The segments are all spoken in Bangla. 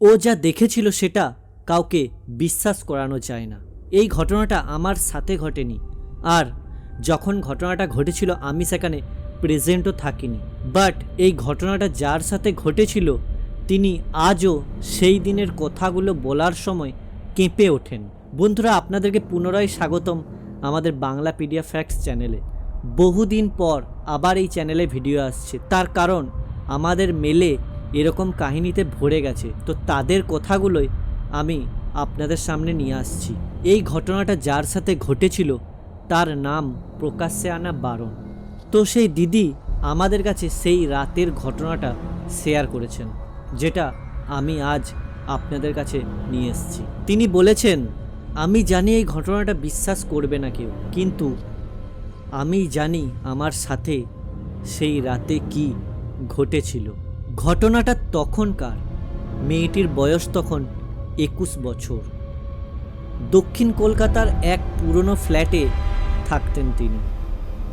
ও যা দেখেছিল সেটা কাউকে বিশ্বাস করানো যায় না। এই ঘটনাটা আমার সাথে ঘটেনি। আর যখন ঘটনাটা ঘটেছিল, আমি সেখানে প্রেজেন্টও থাকিনি। বাট এই ঘটনাটা যার সাথে ঘটেছিল, তিনি আজও সেই দিনের কথাগুলো বলার সময় কেঁপে ওঠেন। বন্ধুরা, আপনাদেরকে পুনরায় স্বাগতম আমাদের বাংলা পিডিয়া ফ্যাক্টস চ্যানেলে বহুদিন পর আবার এই চ্যানেলে ভিডিও আসছে। তার কারণ, আমাদের মেলে এরকম কাহিনীতে ভরে গেছে। তো তাদের কথাগুলোই আমি আপনাদের সামনে নিয়ে আসছি। এই ঘটনাটা যার সাথে ঘটেছিল, তার নাম প্রকাশ্যে আনা বারণ। তো সেই দিদি আমাদের কাছে সেই রাতের ঘটনাটা শেয়ার করেছেন, যেটা আমি আজ আপনাদের কাছে নিয়ে এসেছি। তিনি বলেছেন, আমি জানি এই ঘটনাটা বিশ্বাস করবে না কেউ, কিন্তু আমি জানি আমার সাথে সেই রাতে কি ঘটেছিল। ঘটনাটা তখনকার, মেয়েটির বয়স তখন একুশ বছর। দক্ষিণ কলকাতার এক পুরনো ফ্ল্যাটে থাকতেন তিনি।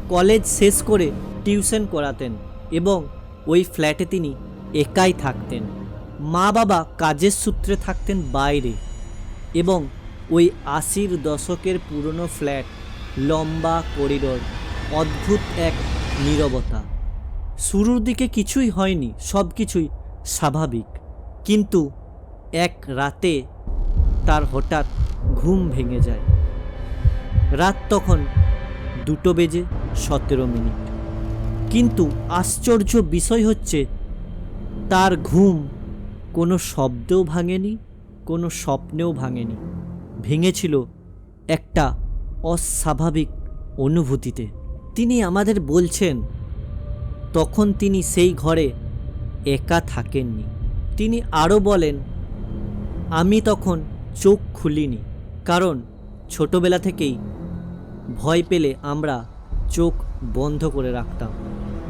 কলেজ শেষ করে টিউশন করাতেন এবং ওই ফ্ল্যাটে তিনি একাই থাকতেন। মা বাবা কাজের সূত্রে থাকতেন বাইরে এবং ওই আশির দশকের পুরনো ফ্ল্যাট লম্বা করিডোর, অদ্ভুত এক নীরবতা। শুরুর দিকে কিছুই হয়নি, সব কিছুই স্বাভাবিক। কিন্তু এক রাতে তার হঠাৎ ঘুম ভেঙে যায়। রাত তখন দুটো বেজে সতেরো মিনিট। কিন্তু আশ্চর্য বিষয় হচ্ছে, তার ঘুম কোনো শব্দেও ভাঙেনি, কোনো স্বপ্নেও ভাঙেনি। ভেঙেছিল একটা অস্বাভাবিক অনুভূতিতে। তিনি আমাদের বলছেন তখন তিনি সেই ঘরে একা থাকেননি। তিনি আরও বলেন, আমি তখন চোখ খুলিনি, কারণ ছোটবেলা থেকেই ভয় পেলে আমরা চোখ বন্ধ করে রাখতাম।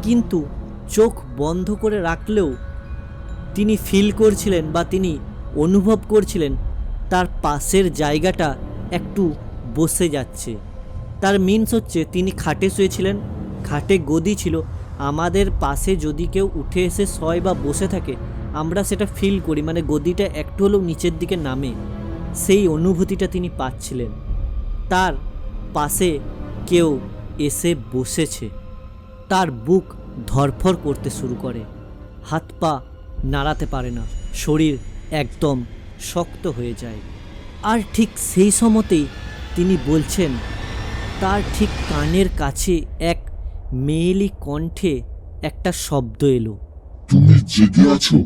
কিন্তু চোখ বন্ধ করে রাখলেও তিনি ফিল করছিলেন বা তিনি অনুভব করছিলেন, তার পাশের জায়গাটা একটু বসে যাচ্ছে। তার মিনস হচ্ছে তিনি খাটে শুয়েছিলেন, খাটে গদি ছিল আমাদের পাশে যদি কেউ উঠে এসে শয় বা বসে থাকে, আমরা সেটা ফিল করি। মানে গদিটা একটু হলেও নিচের দিকে নামে। সেই অনুভূতিটা তিনি পাচ্ছিলেন। তার পাশে কেউ এসে বসেছে। তার বুক ধরফর করতে শুরু করে। হাত পা নাড়াতে পারে না। শরীর একদম শক্ত হয়ে যায়। আর ঠিক সেই সময়তেই তিনি বলছেন, তার ঠিক কানের কাছে এক মেয়েলি কণ্ঠে একটা শব্দ এলো। তুমি জেগে আছো?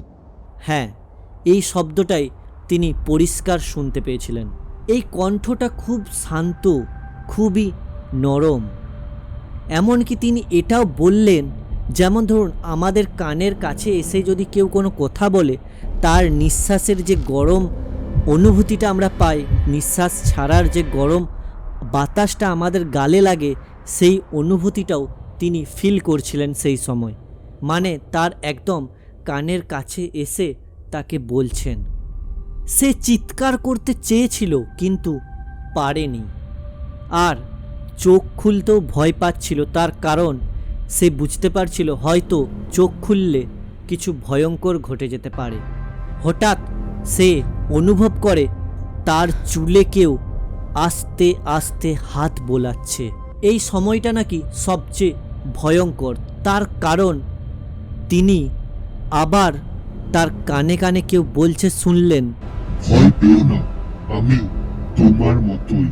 হ্যাঁ এই শব্দটাই তিনি পরিষ্কার শুনতে পেয়েছিলেন। এই কণ্ঠটা খুব শান্ত খুবই নরম। এমনকি তিনি এটাও বললেন যেমন ধরুন আমাদের কানের কাছে এসে যদি কেউ কোনো কথা বলে তার নিঃশ্বাসের যে গরম অনুভূতিটা আমরা পাই নিঃশ্বাস ছাড়ার যে গরম বাতাসটা আমাদের গালে লাগে সেই অনুভূতিটাও তিনি ফিল করছিলেন সেই সময়। মানে তার একদম কানের কাছে এসে তাকে বলছেন, সে চিৎকার করতে চেয়েছিল, কিন্তু পারেনি। আর চোখ খুলতেও ভয় পাচ্ছিল, তার কারণ সে বুঝতে পারছিল, হয়তো চোখ খুললে কিছু ভয়ঙ্কর ঘটে যেতে পারে। হঠাৎ সে অনুভব করে, তার চুলে কেউ আস্তে আস্তে হাত বোলাচ্ছে। এই সময়টা নাকি সবচেয়ে ভয়ঙ্কর। তার কারণ তিনি আবার তার কানে কানে কেউ বলছে শুনলেন। ভয় পেও না আমি তোমার মতোই।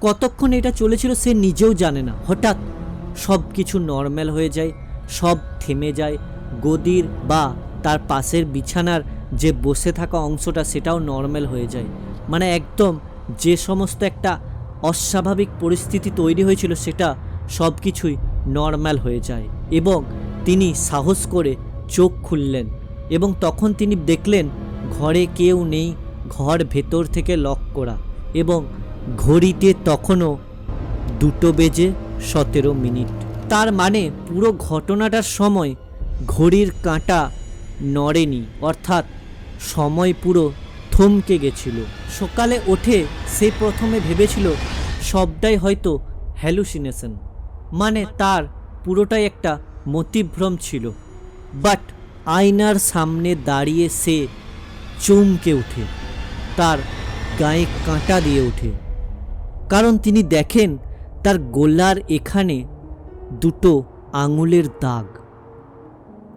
কতক্ষণ এটা চলেছিল সে নিজেও জানে না। হঠাৎ সব কিছু নর্মাল হয়ে যায় সব থেমে যায়। গদির বা তার পাশের বিছানার যে বসে থাকা অংশটা সেটাও নর্মাল হয়ে যায়। মানে একদম যে সমস্ত একটা অস্বাভাবিক পরিস্থিতি তৈরি হয়েছিল সেটা সব কিছুই নর্মাল হয়ে যায় এবং তিনি সাহস করে চোখ খুললেন এবং তখন তিনি দেখলেন ঘরে কেউ নেই ঘর ভেতর থেকে লক করা এবং ঘড়িতে তখনও দুটো বেজে সতেরো মিনিট। তার মানে পুরো ঘটনাটার সময় ঘড়ির কাঁটা নড়েনি, অর্থাৎ সময় পুরো থমকে গেছিল। সকালে ওঠে সে প্রথমে ভেবেছিল, সবটাই হয়তো হ্যালুসিনেশন মানে তার পুরোটাই একটা মতিভ্রম ছিল। বাট আয়নার সামনে দাঁড়িয়ে সে চমকে ওঠে। তার গায়ে কাঁটা দিয়ে ওঠে। কারণ তিনি দেখেন তার গোলার এখানে দুটো আঙুলের দাগ।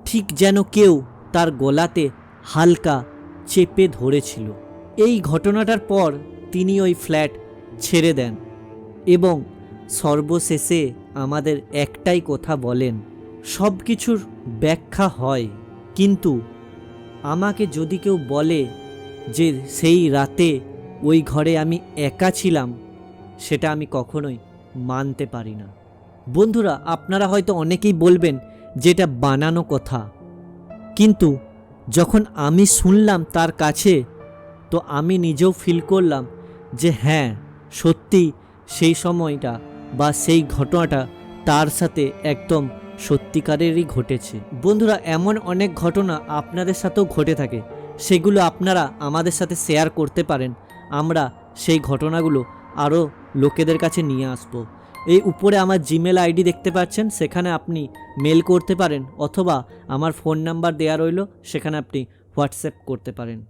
ঠিক যেন কেউ তার গলাতে হালকা চেপে ধরেছিল। এই ঘটনাটার পর তিনি ওই ফ্ল্যাট ছেড়ে দেন এবং সর্বশেষে আমাদের একটাই কথা বলেন, সব কিছুর ব্যাখ্যা হয়। কিন্তু আমাকে যদি কেউ বলে যে সেই রাতে ওই ঘরে আমি একা ছিলাম, সেটা আমি কখনোই মানতে পারি না। বন্ধুরা, আপনারা হয়তো অনেকেই বলবেন যেটা বানানো কথা। কিন্তু যখন আমি শুনলাম তার কাছে, তো আমি নিজেও ফিল করলাম যে হ্যাঁ সত্যি সেই সময়টা বা সেই ঘটনাটা তার সাথে একদম সত্যিকারেরই ঘটেছে। বন্ধুরা, এমন অনেক ঘটনা আপনাদের সাথেও ঘটে থাকে। সেগুলো আপনারা আমাদের সাথে শেয়ার করতে পারেন। আমরা সেই ঘটনাগুলো আরও লোকেদের কাছে নিয়ে আসব। এই উপরে আমার জিমেল আইডি দেখতে পাচ্ছেন। সেখানে আপনি মেল করতে পারেন অথবা আমার ফোন নাম্বার দেওয়া রইল, সেখানে আপনি হোয়াটসঅ্যাপ করতে পারেন।